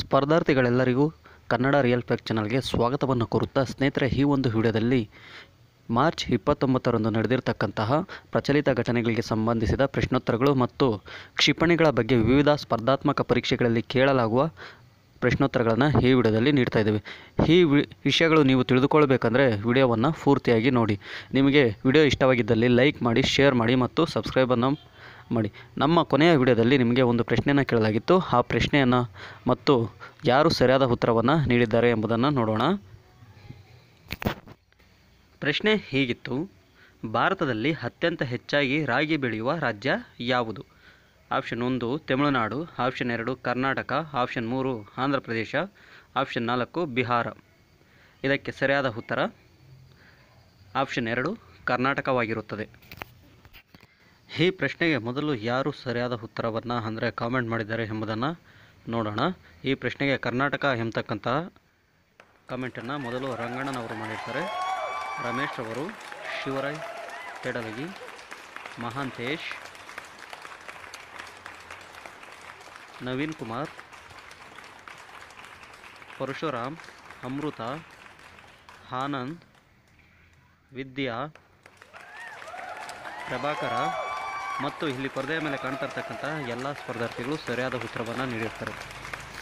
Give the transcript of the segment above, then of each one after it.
ಸ್ಪರ್ಧಾರ್ಥಿಗಳೆಲ್ಲರಿಗೂ Kannada real fact ಚಾನಲ್ಗೆ ಸ್ವಾಗತವನ್ನು ಕೋರುತ್ತಾ ಸ್ನೇಹಿತರೆ, ಈ ಒಂದು ವಿಡಿಯೋದಲ್ಲಿ ಮಾರ್ಚ್ ಇಪ್ಪತ್ತೊಂಬತ್ತರಂದು ನಡೆದಿರತಕ್ಕಂತಹ ಪ್ರಚಲಿತ ಘಟನೆಗಳಿಗೆ ಸಂಬಂಧಿಸಿದ ಪ್ರಶ್ನೋತ್ತರಗಳು ಮತ್ತು ಕ್ಷಿಪಣಿಗಳ ಬಗ್ಗೆ ವಿವಿಧ ಸ್ಪರ್ಧಾತ್ಮಕ ಪರೀಕ್ಷೆಗಳಲ್ಲಿ ಕೇಳಲಾಗುವ ಪ್ರಶ್ನೋತ್ತರಗಳನ್ನು ಈ ವಿಡಿಯೋದಲ್ಲಿ ನೀಡ್ತಾ ಇದ್ದೇವೆ. ಈ ವಿಷಯಗಳು ನೀವು ತಿಳಿದುಕೊಳ್ಬೇಕಂದ್ರೆ ವಿಡಿಯೋವನ್ನು ಪೂರ್ತಿಯಾಗಿ ನೋಡಿ. ನಿಮಗೆ ವಿಡಿಯೋ ಇಷ್ಟವಾಗಿದ್ದಲ್ಲಿ ಲೈಕ್ ಮಾಡಿ, ಶೇರ್ ಮಾಡಿ ಮತ್ತು ಸಬ್ಸ್ಕ್ರೈಬನ್ನು ಮಾಡಿ. ನಮ್ಮ ಕೊನೆಯ ವಿಡಿಯೋದಲ್ಲಿ ನಿಮಗೆ ಒಂದು ಪ್ರಶ್ನೆಯನ್ನು ಕೇಳಲಾಗಿತ್ತು. ಆ ಪ್ರಶ್ನೆಯನ್ನು ಮತ್ತು ಯಾರು ಸರಿಯಾದ ಉತ್ತರವನ್ನು ನೀಡಿದ್ದಾರೆ ಎಂಬುದನ್ನು ನೋಡೋಣ. ಪ್ರಶ್ನೆ ಹೀಗಿತ್ತು. ಭಾರತದಲ್ಲಿ ಅತ್ಯಂತ ಹೆಚ್ಚಾಗಿ ರಾಗಿ ಬೆಳೆಯುವ ರಾಜ್ಯ ಯಾವುದು? ಆಪ್ಷನ್ ಒಂದು ತಮಿಳುನಾಡು, ಆಪ್ಷನ್ ಎರಡು ಕರ್ನಾಟಕ, ಆಪ್ಷನ್ ಮೂರು ಆಂಧ್ರ ಪ್ರದೇಶ ಆಪ್ಷನ್ ನಾಲ್ಕು ಬಿಹಾರ. ಇದಕ್ಕೆ ಸರಿಯಾದ ಉತ್ತರ ಆಪ್ಷನ್ ಎರಡು ಕರ್ನಾಟಕವಾಗಿರುತ್ತದೆ. ಈ ಪ್ರಶ್ನೆಗೆ ಮೊದಲು ಯಾರು ಸರಿಯಾದ ಉತ್ತರವನ್ನು ಅಂದರೆ ಕಾಮೆಂಟ್ ಮಾಡಿದ್ದಾರೆ ಎಂಬುದನ್ನು ನೋಡೋಣ. ಈ ಪ್ರಶ್ನೆಗೆ ಕರ್ನಾಟಕ ಎಂಬತಕ್ಕಂತಹ ಕಾಮೆಂಟನ್ನು ಮೊದಲು ರಂಗಣ್ಣನವರು ಮಾಡಿರ್ತಾರೆ. ರಮೇಶ್ ಅವರು, ಶಿವರಾಯ್ ಪೆಡಲಗಿ ಮಹಾಂತೇಶ್, ನವೀನ್ ಕುಮಾರ್, ಪರಶುರಾಮ್, ಅಮೃತ, ಆನಂದ್, ವಿದ್ಯಾ, ಪ್ರಭಾಕರ ಮತ್ತು ಇಲ್ಲಿ ಪರದೆಯ ಮೇಲೆ ಕಾಣ್ತಾ ಇರ್ತಕ್ಕಂಥ ಎಲ್ಲ ಸ್ಪರ್ಧಾರ್ಥಿಗಳು ಸರಿಯಾದ ಉತ್ತರವನ್ನು ನೀಡಿರ್ತಾರೆ.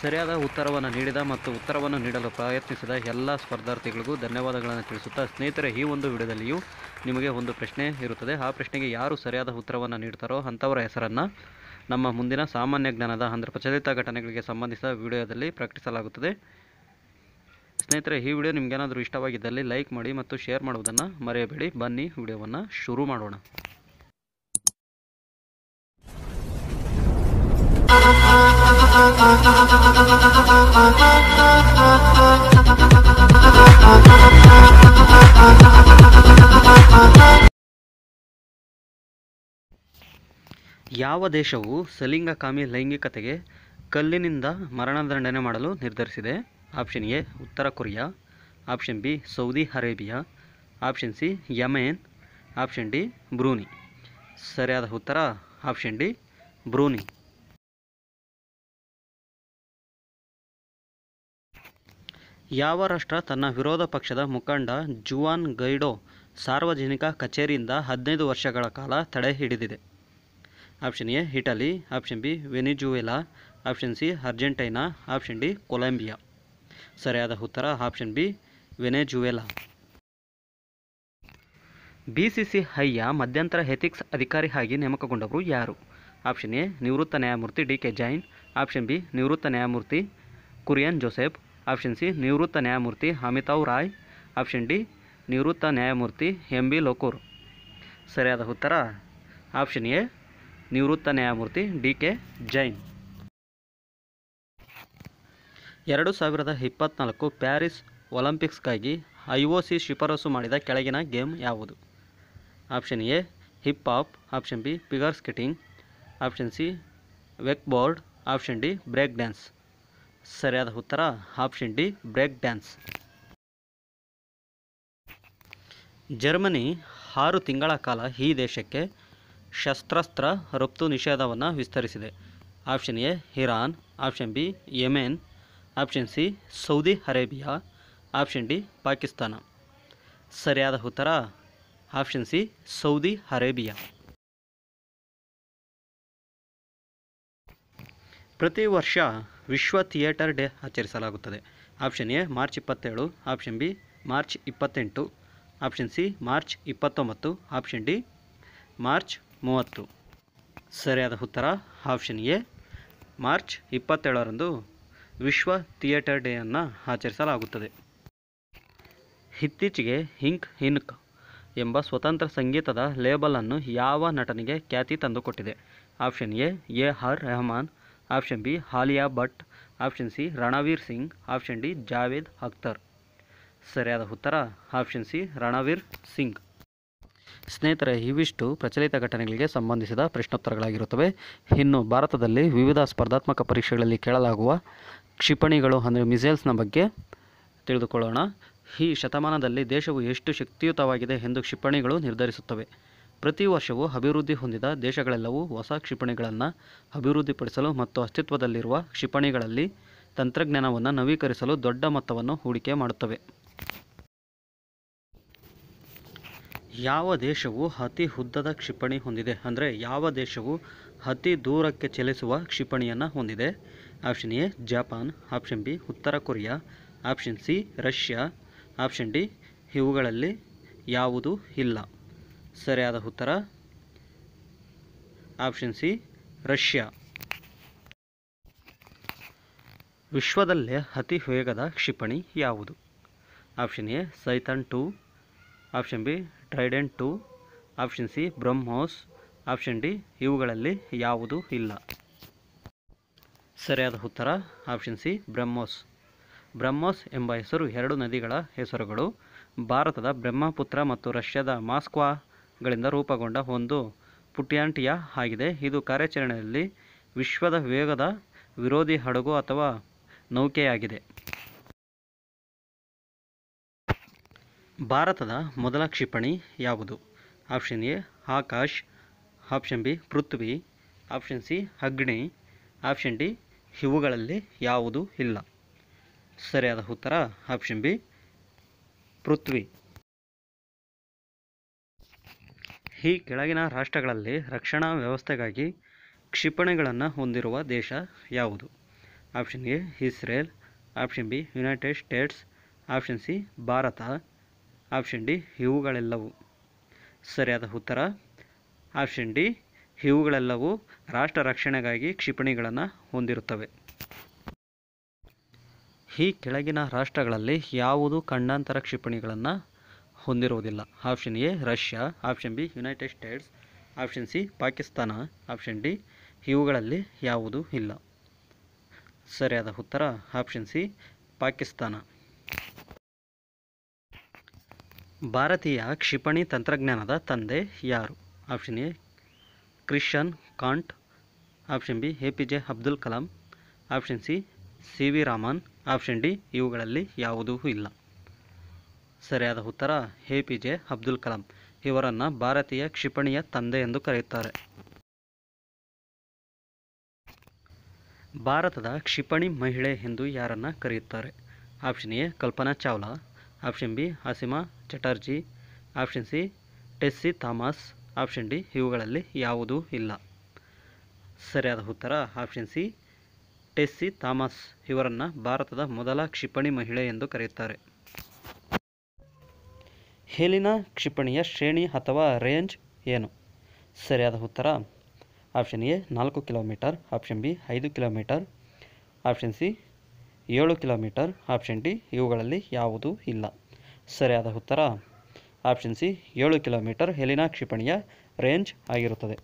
ಸರಿಯಾದ ಉತ್ತರವನ್ನು ನೀಡಿದ ಮತ್ತು ಉತ್ತರವನ್ನು ನೀಡಲು ಪ್ರಯತ್ನಿಸಿದ ಎಲ್ಲ ಸ್ಪರ್ಧಾರ್ಥಿಗಳಿಗೂ ಧನ್ಯವಾದಗಳನ್ನು ತಿಳಿಸುತ್ತಾ ಸ್ನೇಹಿತರೆ, ಈ ಒಂದು ವಿಡಿಯೋದಲ್ಲಿಯೂ ನಿಮಗೆ ಒಂದು ಪ್ರಶ್ನೆ ಇರುತ್ತದೆ. ಆ ಪ್ರಶ್ನೆಗೆ ಯಾರು ಸರಿಯಾದ ಉತ್ತರವನ್ನು ನೀಡ್ತಾರೋ ಅಂಥವರ ಹೆಸರನ್ನು ನಮ್ಮ ಮುಂದಿನ ಸಾಮಾನ್ಯ ಜ್ಞಾನದ ಅಂದರೆ ಪ್ರಚಲಿತ ಘಟನೆಗಳಿಗೆ ಸಂಬಂಧಿಸಿದ ವಿಡಿಯೋದಲ್ಲಿ ಪ್ರಕಟಿಸಲಾಗುತ್ತದೆ. ಸ್ನೇಹಿತರೆ, ಈ ವಿಡಿಯೋ ನಿಮಗೇನಾದರೂ ಇಷ್ಟವಾಗಿದ್ದಲ್ಲಿ ಲೈಕ್ ಮಾಡಿ ಮತ್ತು ಶೇರ್ ಮಾಡುವುದನ್ನು ಮರೆಯಬೇಡಿ. ಬನ್ನಿ, ವಿಡಿಯೋವನ್ನು ಶುರು ಮಾಡೋಣ. ಯಾವ ದೇಶವು ಸಲಿಂಗಕಾಮಿ ಲೈಂಗಿಕತೆಗೆ ಕಲ್ಲಿನಿಂದ ಮರಣದಂಡನೆ ಮಾಡಲು ನಿರ್ಧರಿಸಿದೆ? ಆಪ್ಷನ್ ಎ, ಉತ್ತರ Korea. Option B, Saudi Arabia. Option C, Yemen. Option D, Brunei. ಸರಿಯಾದ ಉತ್ತರ, ಆಪ್ಷನ್ ಡಿ, ಬ್ರೂನಿ. ಯಾವ ರಾಷ್ಟ್ರ ತನ್ನ ವಿರೋಧ ಪಕ್ಷದ ಮುಖಂಡ ಜುವಾನ್ ಗೈಡೋ ಸಾರ್ವಜನಿಕ ಕಚೇರಿಯಿಂದ ಹದಿನೈದು ವರ್ಷಗಳ ಕಾಲ ತಡೆ ಹಿಡಿದಿದೆ? Option A, Italy. Option B, Venezuela. Option C, Argentina. Option D, Colombia. ಸರಿಯಾದ ಉತ್ತರ option B, Venezuela. B C C ಐಯ ಮಧ್ಯಂತರ ಎಥಿಕ್ಸ್ ಅಧಿಕಾರಿ ಆಗಿ ನೇಮಕಗೊಂಡವರು ಯಾರು? ಆಪ್ಷನ್ ಎ, ನಿವೃತ್ತ ನ್ಯಾಯಮೂರ್ತಿ D K Jain. Option B, ನಿವೃತ್ತ ನ್ಯಾಯಮೂರ್ತಿ ಕುರಿಯನ್ ಜೋಸೆಫ್. ಆಪ್ಷನ್ ಸಿ, ನಿವೃತ್ತ ನ್ಯಾಯಮೂರ್ತಿ ಅಮಿತಾವ್ ರಾಯ್. ಆಪ್ಷನ್ ಡಿ, ನಿವೃತ್ತ ನ್ಯಾಯಮೂರ್ತಿ ಎಂ ಬಿ ಲೋಕೂರ್. ಸರಿಯಾದ ಉತ್ತರ? ಆಪ್ಷನ್ ಎ, ನಿವೃತ್ತ ನ್ಯಾಯಮೂರ್ತಿ ಡಿ ಕೆ ಜೈನ್. ಎರಡು ಸಾವಿರದ ಇಪ್ಪತ್ತ್ನಾಲ್ಕು ಪ್ಯಾರಿಸ್ ಒಲಿಂಪಿಕ್ಸ್ಗಾಗಿ ಐ ಒ ಸಿ ಶಿಫಾರಸು ಮಾಡಿದ ಕೆಳಗಿನ ಗೇಮ್ ಯಾವುದು? Option A, hip hop. Option B, figure skating. Option C wake board option D, break dance. ಸರಿಯಾದ ಉತ್ತರ, option D, break dance. Germany ಆರು ತಿಂಗಳ ಕಾಲ ಈ ದೇಶಕ್ಕೆ ಶಸ್ತ್ರಾಸ್ತ್ರ, ರಫ್ತು ನಿಷೇಧವನ್ನು ವಿಸ್ತರಿಸಿದೆ. Option A, Iran. Option B, Yemen. Option C, Saudi Arabia. Option D, Pakistan. ಸರಿಯಾದ ಉತ್ತರ, ಆಪ್ಷನ್ ಸಿ, ಸೌದಿ ಅರೇಬಿಯಾ. ಪ್ರತಿ ವರ್ಷ ವಿಶ್ವ ಥಿಯೇಟರ್ ಡೇ ಆಚರಿಸಲಾಗುತ್ತದೆ. ಆಪ್ಷನ್ ಎ, ಮಾರ್ಚ್ ಇಪ್ಪತ್ತೇಳು. ಆಪ್ಷನ್ ಬಿ, ಮಾರ್ಚ್ ಇಪ್ಪತ್ತೆಂಟು. ಆಪ್ಷನ್ ಸಿ, ಮಾರ್ಚ್ ಇಪ್ಪತ್ತೊಂಬತ್ತು. ಆಪ್ಷನ್ ಡಿ, ಮಾರ್ಚ್ ಮೂವತ್ತು. ಸರಿಯಾದ ಉತ್ತರ, ಆಪ್ಷನ್ ಎ, ಮಾರ್ಚ್ ಇಪ್ಪತ್ತೇಳರಂದು ವಿಶ್ವ ಥಿಯೇಟರ್ ಡೇಯನ್ನು ಆಚರಿಸಲಾಗುತ್ತದೆ. ಇತ್ತೀಚೆಗೆ ಹಿಂಕ್ ಹಿನ್ಕ್ ಎಂಬ ಸ್ವತಂತ್ರ ಸಂಗೀತದ ಲೇಬಲನ್ನು ಯಾವ ನಟನಿಗೆ ಖ್ಯಾತಿ ತಂದುಕೊಟ್ಟಿದೆ? Option A A R Rehman. Option B Alia Bhatt, option C Ranveer Singh, option D Javed Akhtar. ಸರಿಯಾದ ಉತ್ತರ ಆಪ್ಷನ್ ಸಿ ರಣವೀರ್ ಸಿಂಗ್. ಸ್ನೇಹಿತರೆ, ಇವಿಷ್ಟು ಪ್ರಚಲಿತ ಘಟನೆಗಳಿಗೆ ಸಂಬಂಧಿಸಿದ ಪ್ರಶ್ನೋತ್ತರಗಳಾಗಿರುತ್ತವೆ. ಇನ್ನು ಭಾರತದಲ್ಲಿ ವಿವಿಧ ಸ್ಪರ್ಧಾತ್ಮಕ ಪರೀಕ್ಷೆಗಳಲ್ಲಿ ಕೇಳಲಾಗುವ ಕ್ಷಿಪಣಿಗಳು, ಅಂದರೆ ಮಿಸೈಲ್ಸ್ನ ಬಗ್ಗೆ ತಿಳಿದುಕೊಳ್ಳೋಣ. ಈ ಶತಮಾನದಲ್ಲಿ ದೇಶವು ಎಷ್ಟು ಶಕ್ತಿಯುತವಾಗಿದೆ ಎಂದು ಕ್ಷಿಪಣಿಗಳು ನಿರ್ಧರಿಸುತ್ತವೆ. ಪ್ರತಿ ವರ್ಷವೂ ಅಭಿವೃದ್ಧಿ ಹೊಂದಿದ ದೇಶಗಳೆಲ್ಲವೂ ಹೊಸ ಕ್ಷಿಪಣಿಗಳನ್ನು ಅಭಿವೃದ್ಧಿಪಡಿಸಲು ಮತ್ತು ಅಸ್ತಿತ್ವದಲ್ಲಿರುವ ಕ್ಷಿಪಣಿಗಳಲ್ಲಿ ತಂತ್ರಜ್ಞಾನವನ್ನು ನವೀಕರಿಸಲು ದೊಡ್ಡ ಮೊತ್ತವನ್ನು ಹೂಡಿಕೆ ಮಾಡುತ್ತವೆ. ಯಾವ ದೇಶವು ಅತಿ ಉದ್ದದ ಕ್ಷಿಪಣಿ ಹೊಂದಿದೆ? ಅಂದರೆ ಯಾವ ದೇಶವು ಅತಿ ದೂರಕ್ಕೆ ಚಲಿಸುವ ಕ್ಷಿಪಣಿಯನ್ನು ಹೊಂದಿದೆ? Option A, Japan. Option B, ಉತ್ತರ Korea. Option C, Russia. Option D, ಇವುಗಳಲ್ಲಿ ಯಾವುದೂ ಇಲ್ಲ. ಸರಿಯಾದ ಉತ್ತರ. Option C, Russia. ವಿಶ್ವದಲ್ಲೇ ಅತಿ ವೇಗದ ಕ್ಷಿಪಣಿ ಯಾವುದು? Option A, Satan two. Option B Trident two. Option C, BrahMos. Option D, ಇವುಗಳಲ್ಲಿ ಯಾವುದು ಇಲ್ಲ? ಸರಿಯಾದ ಉತ್ತರ, ಆಪ್ಷನ್ ಸಿ, ಬ್ರಹ್ಮೋಸ್. ಬ್ರಹ್ಮೋಸ್ ಎಂಬ ಹೆಸರು ಎರಡು ನದಿಗಳ ಹೆಸರುಗಳು. ಭಾರತದ ಬ್ರಹ್ಮಪುತ್ರ ಮತ್ತು ರಷ್ಯಾದ ಮಾಸ್ಕ್ವಾಗಳಿಂದ ರೂಪುಗೊಂಡ ಒಂದು ಪುಟ್ಯಾಂಟಿಯಾ ಆಗಿದೆ. ಇದು ಕಾರ್ಯಾಚರಣೆಯಲ್ಲಿ ವಿಶ್ವದ ವೇಗದ ವಿರೋಧಿ ಹಡಗು ಅಥವಾ ನೌಕೆಯಾಗಿದೆ. ಭಾರತದ ಮೊದಲ ಕ್ಷಿಪಣಿ ಯಾವುದು? Option A, Akash. Option B, Prithvi. Option C, Agni. Option D, ಇವುಗಳಲ್ಲಿ ಯಾವುದೂ ಇಲ್ಲ. ಸರಿಯಾದ ಉತ್ತರ ಆಪ್ಷನ್ ಬಿ, ಪೃಥ್ವಿ. ಈ ಕೆಳಗಿನ ರಾಷ್ಟ್ರಗಳಲ್ಲಿ ರಕ್ಷಣಾ ವ್ಯವಸ್ಥೆಗಾಗಿ ಕ್ಷಿಪಣಿಗಳನ್ನು ಹೊಂದಿರುವ ದೇಶ ಯಾವುದು? Option A, Israel. Option B, United States. Option C, Bharat. Option D, ಇವುಗಳೆಲ್ಲವು. ಸರಿಯಾದ ಉತ್ತರ? ಆಪ್ಷನ್ ಡಿ, ಇವುಗಳೆಲ್ಲವೂ ರಾಷ್ಟ್ರ ರಕ್ಷಣೆಗಾಗಿ ಕ್ಷಿಪಣಿಗಳನ್ನು ಹೊಂದಿರುತ್ತವೆ. ಈ ಕೆಳಗಿನ ರಾಷ್ಟ್ರಗಳಲ್ಲಿ ಯಾವುದು ಖಂಡಾಂತರ ಕ್ಷಿಪಣಿಗಳನ್ನು ಹೊಂದಿರುವುದಿಲ್ಲ. Option A Russia option B United States option C Pakistan option D ಇವುಗಳಲ್ಲಿ ಯಾವುದೂ ಇಲ್ಲ. ಸರಿಯಾದ ಉತ್ತರ ಆಪ್ಷನ್ ಸಿ ಪಾಕಿಸ್ತಾನ ಭಾರತೀಯ ಕ್ಷಿಪಣಿ ತಂತ್ರಜ್ಞಾನದ ತಂದೆ ಯಾರು? Option A Krishan Kant option B A P J Abdul Kalam option C C V Raman option D ಇವುಗಳಲ್ಲಿ ಯಾವುದೂ ಇಲ್ಲ. ಸರಿಯಾದ ಉತ್ತರ A P J Abdul Kalam, ಇವರನ್ನು ಭಾರತೀಯ ಕ್ಷಿಪಣಿಯ ತಂದೆ ಎಂದು ಕರೆಯುತ್ತಾರೆ. ಭಾರತದ ಕ್ಷಿಪಣಿ ಮಹಿಳೆ ಎಂದು ಯಾರನ್ನು ಕರೆಯುತ್ತಾರೆ? Option A, Kalpana Chawla. Option B ಹಾಸಿಮಾ Chatterjee. Option C, Tessy Thomas. Option D, ಇವುಗಳಲ್ಲಿ ಯಾವುದೂ ಇಲ್ಲ. ಸರಿಯಾದ ಉತ್ತರ, ಆಪ್ಷನ್ ಸಿ, ಟೆಸ್ಸಿ ಥಾಮಸ್. ಇವರನ್ನು ಭಾರತದ ಮೊದಲ ಕ್ಷಿಪಣಿ ಮಹಿಳೆ ಎಂದು ಕರೆಯುತ್ತಾರೆ. ಹೇಲಿನ ಕ್ಷಿಪಣಿಯ ಶ್ರೇಣಿ ಅಥವಾ ರೇಂಜ್ ಏನು? ಸರಿಯಾದ ಉತ್ತರ, ಆಪ್ಷನ್ ಎ, ನಾಲ್ಕು ಕಿಲೋಮೀಟರ್, ಆಪ್ಷನ್ ಬಿ, ಐದು ಕಿಲೋಮೀಟರ್, ಆಪ್ಷನ್ ಸಿ, ಏಳು ಕಿಲೋಮೀಟರ್, ಆಪ್ಷನ್ ಡಿ, ಇವುಗಳಲ್ಲಿ ಯಾವುದೂ ಇಲ್ಲ. ಸರಿಯಾದ ಉತ್ತರ, ಆಪ್ಷನ್ ಸಿ, ಏಳು ಕಿಲೋಮೀಟರ್ ಹೆಲಿನಾ ಕ್ಷಿಪಣಿಯ ರೇಂಜ್ ಆಗಿರುತ್ತದೆ.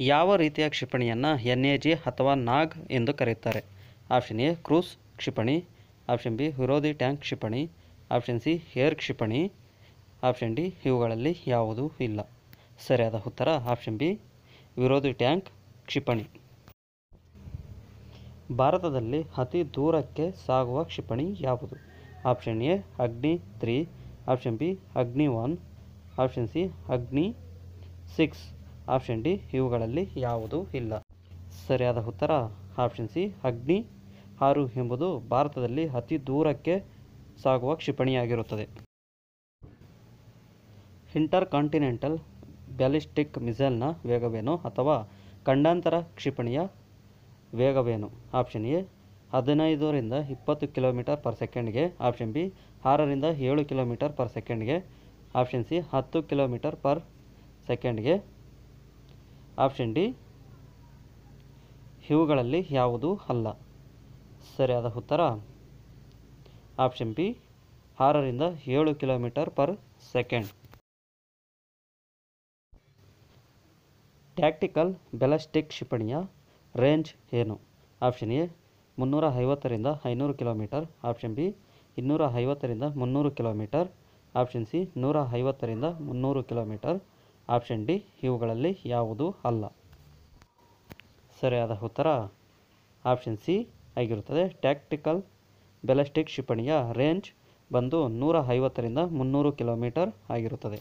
ಯಾವ ರೀತಿಯ ಕ್ಷಿಪಣಿಯನ್ನು ಎನ್ ಎ ಜಿ ಅಥವಾ ನಾಗ್ ಎಂದು ಕರೆಯುತ್ತಾರೆ? ಆಪ್ಷನ್ ಎ, ಕ್ರೂಸ್ ಕ್ಷಿಪಣಿ, ಆಪ್ಷನ್ ಬಿ, ವಿರೋಧಿ ಟ್ಯಾಂಕ್ ಕ್ಷಿಪಣಿ ಆಪ್ಷನ್ ಸಿ ಏರ್ ಕ್ಷಿಪಣಿ. ಆಪ್ಷನ್ ಡಿ, ಇವುಗಳಲ್ಲಿ ಯಾವುದೂ ಇಲ್ಲ. ಸರಿಯಾದ ಉತ್ತರ, ಆಪ್ಷನ್ ಬಿ, ವಿರೋಧಿ ಟ್ಯಾಂಕ್ ಕ್ಷಿಪಣಿ. ಭಾರತದಲ್ಲಿ ಅತಿ ದೂರಕ್ಕೆ ಸಾಗುವ ಕ್ಷಿಪಣಿ ಯಾವುದು? Option A, Agni three. Option B, Agni one. Option C, Agni six. Option D, ಇವುಗಳಲ್ಲಿ ಯಾವುದೂ ಇಲ್ಲ. ಸರಿಯಾದ ಉತ್ತರ, ಆಪ್ಷನ್ ಸಿ, ಅಗ್ನಿ ಆರು ಎಂಬುದು ಭಾರತದಲ್ಲಿ ಅತಿ ದೂರಕ್ಕೆ ಸಾಗುವ ಕ್ಷಿಪಣಿಯಾಗಿರುತ್ತದೆ. ಇಂಟರ್ ಕಾಂಟಿನೆಂಟಲ್ ಬ್ಯಾಲಿಸ್ಟಿಕ್ ಮಿಸೈಲ್ನ ವೇಗವೇನು ಅಥವಾ ಖಂಡಾಂತರ ಕ್ಷಿಪಣಿಯ ವೇಗವೇನು? ಆಪ್ಷನ್ ಎ, ಹದಿನೈದರಿಂದ ಇಪ್ಪತ್ತು ಕಿಲೋಮೀಟರ್ ಪರ್ ಸೆಕೆಂಡ್ಗೆ. ಆಪ್ಷನ್ ಬಿ, ಆರರಿಂದ ಏಳು ಕಿಲೋಮೀಟರ್ ಪರ್ ಸೆಕೆಂಡ್ಗೆ. ಆಪ್ಷನ್ ಸಿ, ಹತ್ತು ಕಿಲೋಮೀಟರ್ ಪರ್ ಸೆಕೆಂಡ್ಗೆ. ಆಪ್ಷನ್ ಡಿ, ಇವುಗಳಲ್ಲಿ ಯಾವುದೂ ಅಲ್ಲ. ಸರಿಯಾದ ಉತ್ತರ ಆಪ್ಷನ್ ಬಿ, ಆರರಿಂದ ಏಳು kilometre per second. Tactical ballistic ಕ್ಷಿಪಣಿಯ range ಏನು? ಆಪ್ಷನ್ ಎ, ಮುನ್ನೂರ ಐವತ್ತರಿಂದ ಐನೂರು ಕಿಲೋಮೀಟರ್. ಆಪ್ಷನ್ ಬಿ, ಇನ್ನೂರ ಐವತ್ತರಿಂದ ಮುನ್ನೂರು ಕಿಲೋಮೀಟರ್. ಆಪ್ಷನ್ ಸಿ, ನೂರ ಐವತ್ತರಿಂದ ಮುನ್ನೂರು ಕಿಲೋಮೀಟರ್. ಆಪ್ಷನ್ ಡಿ, ಇವುಗಳಲ್ಲಿ ಯಾವುದೂ ಅಲ್ಲ. ಸರಿಯಾದ ಉತ್ತರ ಆಪ್ಷನ್ ಸಿ ಆಗಿರುತ್ತದೆ. ಟ್ಯಾಕ್ಟಿಕಲ್ ಬೆಲಾಸ್ಟಿಕ್ ಕ್ಷಿಪಣಿಯ ರೇಂಜ್ ಬಂದು ನೂರ ಐವತ್ತರಿಂದ ಮುನ್ನೂರು ಕಿಲೋಮೀಟರ್ ಆಗಿರುತ್ತದೆ.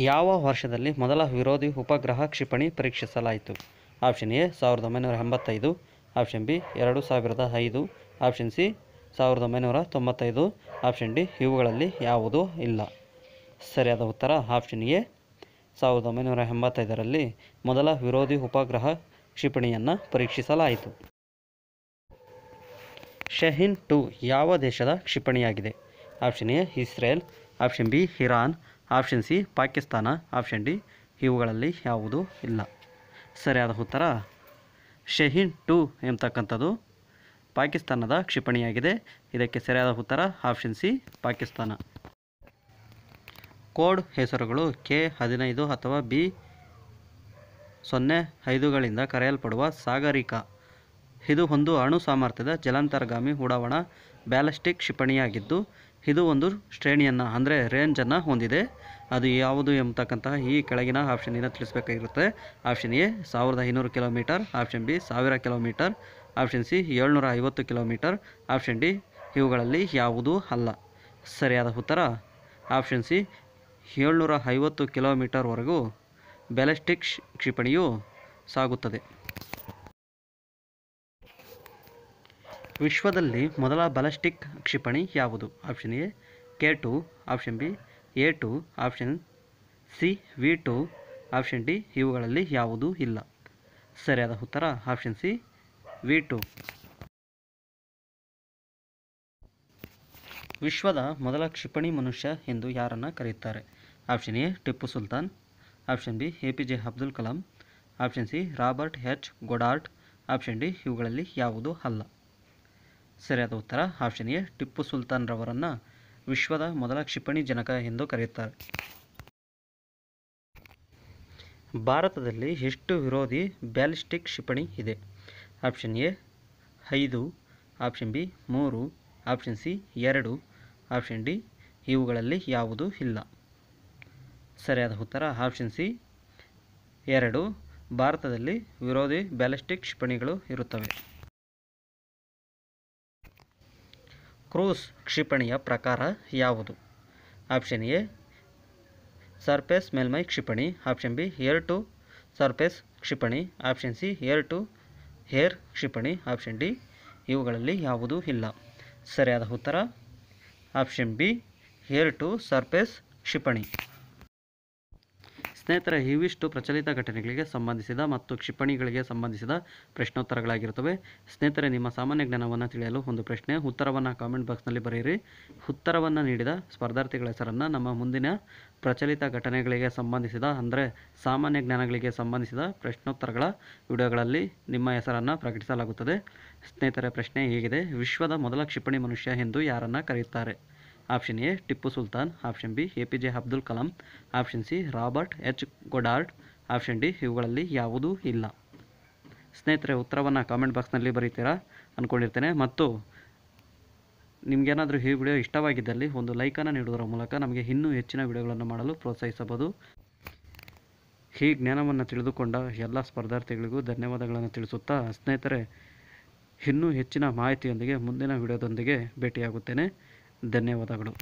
ಯಾವ ವರ್ಷದಲ್ಲಿ ಮೊದಲ ವಿರೋಧಿ ಉಪಗ್ರಹ ಕ್ಷಿಪಣಿ ಪರೀಕ್ಷಿಸಲಾಯಿತು? ಆಪ್ಷನ್ ಎ, ಸಾವಿರದ ಒಂಬೈನೂರ ಎಂಬತ್ತೈದು. ಆಪ್ಷನ್ ಬಿ, ಎರಡು ಸಾವಿರದ ಐದು. ಆಪ್ಷನ್ ಸಿ, ಸಾವಿರದ ಒಂಬೈನೂರ ತೊಂಬತ್ತೈದು. ಆಪ್ಷನ್ ಡಿ, ಇವುಗಳಲ್ಲಿ ಯಾವುದೂ ಇಲ್ಲ. ಸರಿಯಾದ ಉತ್ತರ ಆಪ್ಷನ್ ಎ, ಸಾವಿರದ ಒಂಬೈನೂರ ಎಂಬತ್ತೈದರಲ್ಲಿ ಮೊದಲ ವಿರೋಧಿ ಉಪಗ್ರಹ ಕ್ಷಿಪಣಿಯನ್ನು ಪರೀಕ್ಷಿಸಲಾಯಿತು. ಶಹೀನ್ ಟು ಯಾವ ದೇಶದ ಕ್ಷಿಪಣಿಯಾಗಿದೆ? Option A, Israel. Option B, Iran. Option C, Pakistan. Option D, ಇವುಗಳಲ್ಲಿ ಯಾವುದೂ ಇಲ್ಲ. ಸರಿಯಾದ ಉತ್ತರ, ಶಹೀನ್ ಟು ಎಂಬತಕ್ಕಂಥದ್ದು ಪಾಕಿಸ್ತಾನದ ಕ್ಷಿಪಣಿಯಾಗಿದೆ. ಇದಕ್ಕೆ ಸರಿಯಾದ ಉತ್ತರ, ಆಪ್ಷನ್ ಸಿ, ಪಾಕಿಸ್ತಾನ. ಕೋಡ್ ಹೆಸರುಗಳು ಕೆ ಹದಿನೈದು ಅಥವಾ ಬಿ ಸೊನ್ನೆ ಐದುಗಳಿಂದ ಕರೆಯಲ್ಪಡುವ ಸಾಗರಿಕ. ಇದು ಒಂದು ಅಣು ಸಾಮರ್ಥ್ಯದ ಜಲಾಂತರ್ಗಾಮಿ ಉಡಾವಣಾ ಬ್ಯಾಲಿಸ್ಟಿಕ್ ಕ್ಷಿಪಣಿಯಾಗಿದ್ದು, ಇದು ಒಂದು ಶ್ರೇಣಿಯನ್ನು, ಅಂದರೆ ರೇಂಜನ್ನು ಹೊಂದಿದೆ. ಅದು ಯಾವುದು ಎಂಬತಕ್ಕಂತಹ ಈ ಕೆಳಗಿನ ಆಪ್ಷನಿಂದ ತಿಳಿಸಬೇಕಾಗಿರುತ್ತೆ. ಆಪ್ಷನ್ ಎ, ಸಾವಿರದ ಐನೂರು ಕಿಲೋಮೀಟರ್. ಆಪ್ಷನ್ ಬಿ, ಸಾವಿರ ಕಿಲೋಮೀಟರ್. ಆಪ್ಷನ್ ಸಿ, ಏಳ್ನೂರ ಐವತ್ತು ಕಿಲೋಮೀಟರ್. ಆಪ್ಷನ್ ಡಿ, ಇವುಗಳಲ್ಲಿ ಯಾವುದೂ ಅಲ್ಲ. ಸರಿಯಾದ ಉತ್ತರ? ಆಪ್ಷನ್ ಸಿ, ಏಳ್ನೂರ ಐವತ್ತು ಕಿಲೋಮೀಟರ್ವರೆಗೂ ಬ್ಯಾಲಿಸ್ಟಿಕ್ ಕ್ಷಿ- ಕ್ಷಿಪಣಿಯು ಸಾಗುತ್ತದೆ. ವಿಶ್ವದಲ್ಲಿ ಮೊದಲ ಬ್ಯಾಲಿಸ್ಟಿಕ್ ಕ್ಷಿಪಣಿ ಯಾವುದು? Option A K two option B A two option C V two option D ಇವುಗಳಲ್ಲಿ ಯಾವುದೂ ಇಲ್ಲ? ಸರಿಯಾದ ಉತ್ತರ ಆಪ್ಷನ್ ಸಿ ವಿ ಟು ವಿಶ್ವದ ಮೊದಲ ಕ್ಷಿಪಣಿ ಮನುಷ್ಯ ಎಂದು ಯಾರನ್ನು ಕರೆಯುತ್ತಾರೆ? Option A Tipu Sultan. Option B A P J Abdul Kalam. Option C Robert H Goddard. Option D ಇವುಗಳಲ್ಲಿ ಯಾವುದೂ ಅಲ್ಲ? ಸರಿಯಾದ ಉತ್ತರ ಆಪ್ಷನ್ ಎ ಟಿಪ್ಪು ಸುಲ್ತಾನ್ ರವರನ್ನು ವಿಶ್ವದ ಮೊದಲ ಕ್ಷಿಪಣಿ ಜನಕ ಎಂದು ಕರೆಯುತ್ತಾರೆ. ಭಾರತದಲ್ಲಿ ಎಷ್ಟು ವಿರೋಧಿ ಬ್ಯಾಲಿಸ್ಟಿಕ್ ಕ್ಷಿಪಣಿ ಇದೆ? ಆಪ್ಷನ್ ಎ ಐದು, ಆಪ್ಷನ್ ಬಿ ಮೂರು, ಆಪ್ಷನ್ ಸಿ ಎರಡು, ಆಪ್ಷನ್ ಡಿ ಇವುಗಳಲ್ಲಿ ಯಾವುದೂ ಇಲ್ಲ. ಸರಿಯಾದ ಉತ್ತರ ಆಪ್ಷನ್ ಸಿ ಎರಡು. ಭಾರತದಲ್ಲಿ ವಿರೋಧಿ ಬ್ಯಾಲಿಸ್ಟಿಕ್ ಕ್ಷಿಪಣಿಗಳು ಇರುತ್ತವೆ. ಕ್ರೂಸ್ ಕ್ಷಿಪಣಿಯ ಪ್ರಕಾರ ಯಾವುದು? ಆಪ್ಷನ್ ಎ, ಸರ್ಫೇಸ್ ಮೇಲ್ಮೈ ಕ್ಷಿಪಣಿ. Option B, air to surface ಕ್ಷಿಪಣಿ. Option C, air to air ಕ್ಷಿಪಣಿ. ಆಪ್ಷನ್ ಡಿ, ಇವುಗಳಲ್ಲಿ ಯಾವುದೂ ಇಲ್ಲ. ಸರಿಯಾದ ಉತ್ತರ? Option B, air to surface ಕ್ಷಿಪಣಿ. ಸ್ನೇಹಿತರೆ, ಇವಿಷ್ಟು ಪ್ರಚಲಿತ ಘಟನೆಗಳಿಗೆ ಸಂಬಂಧಿಸಿದ ಮತ್ತು ಕ್ಷಿಪಣಿಗಳಿಗೆ ಸಂಬಂಧಿಸಿದ ಪ್ರಶ್ನೋತ್ತರಗಳಾಗಿರುತ್ತವೆ. ಸ್ನೇಹಿತರೆ, ನಿಮ್ಮ ಸಾಮಾನ್ಯ ಜ್ಞಾನವನ್ನು ತಿಳಿಯಲು ಒಂದು ಪ್ರಶ್ನೆ, ಉತ್ತರವನ್ನು ಕಾಮೆಂಟ್ ಬಾಕ್ಸ್ನಲ್ಲಿ ಬರೆಯಿರಿ. ಉತ್ತರವನ್ನು ನೀಡಿದ ಸ್ಪರ್ಧಾರ್ಥಿಗಳ ಹೆಸರನ್ನು ನಮ್ಮ ಮುಂದಿನ ಪ್ರಚಲಿತ ಘಟನೆಗಳಿಗೆ ಸಂಬಂಧಿಸಿದ, ಅಂದರೆ ಸಾಮಾನ್ಯ ಜ್ಞಾನಗಳಿಗೆ ಸಂಬಂಧಿಸಿದ ಪ್ರಶ್ನೋತ್ತರಗಳ ವಿಡಿಯೋಗಳಲ್ಲಿ ನಿಮ್ಮ ಹೆಸರನ್ನು ಪ್ರಕಟಿಸಲಾಗುತ್ತದೆ. ಸ್ನೇಹಿತರೆ, ಪ್ರಶ್ನೆ ಹೀಗಿದೆ. ವಿಶ್ವದ ಮೊದಲ ಕ್ಷಿಪಣಿ ಮನುಷ್ಯ ಎಂದು ಯಾರನ್ನು ಕರೆಯುತ್ತಾರೆ? Option A, Tipu Sultan. Option B, A P J Abdul Kalam. Option C, Robert H Goddard. Option D, ಇವುಗಳಲ್ಲಿ ಯಾವುದೂ ಇಲ್ಲ. ಸ್ನೇಹಿತರೆ, ಉತ್ತರವನ್ನು ಕಾಮೆಂಟ್ ಬಾಕ್ಸ್ನಲ್ಲಿ ಬರೀತೀರಾ? ಅಂದ್ಕೊಂಡಿರ್ತೇನೆ ಮತ್ತು ನಿಮಗೇನಾದರೂ ಈ ವಿಡಿಯೋ ಇಷ್ಟವಾಗಿದ್ದಲ್ಲಿ ಒಂದು ಲೈಕನ್ನು ನೀಡುವುದರ ಮೂಲಕ ನಮಗೆ ಇನ್ನೂ ಹೆಚ್ಚಿನ ವಿಡಿಯೋಗಳನ್ನು ಮಾಡಲು ಪ್ರೋತ್ಸಾಹಿಸಬಹುದು. ಈ ಜ್ಞಾನವನ್ನು ತಿಳಿದುಕೊಂಡ ಎಲ್ಲ ಸ್ಪರ್ಧಾರ್ಥಿಗಳಿಗೂ ಧನ್ಯವಾದಗಳನ್ನು ತಿಳಿಸುತ್ತಾ ಸ್ನೇಹಿತರೆ, ಇನ್ನೂ ಹೆಚ್ಚಿನ ಮಾಹಿತಿಯೊಂದಿಗೆ ಮುಂದಿನ ವಿಡಿಯೋದೊಂದಿಗೆ ಭೇಟಿಯಾಗುತ್ತೇನೆ. ಧನ್ಯವಾದಗಳು.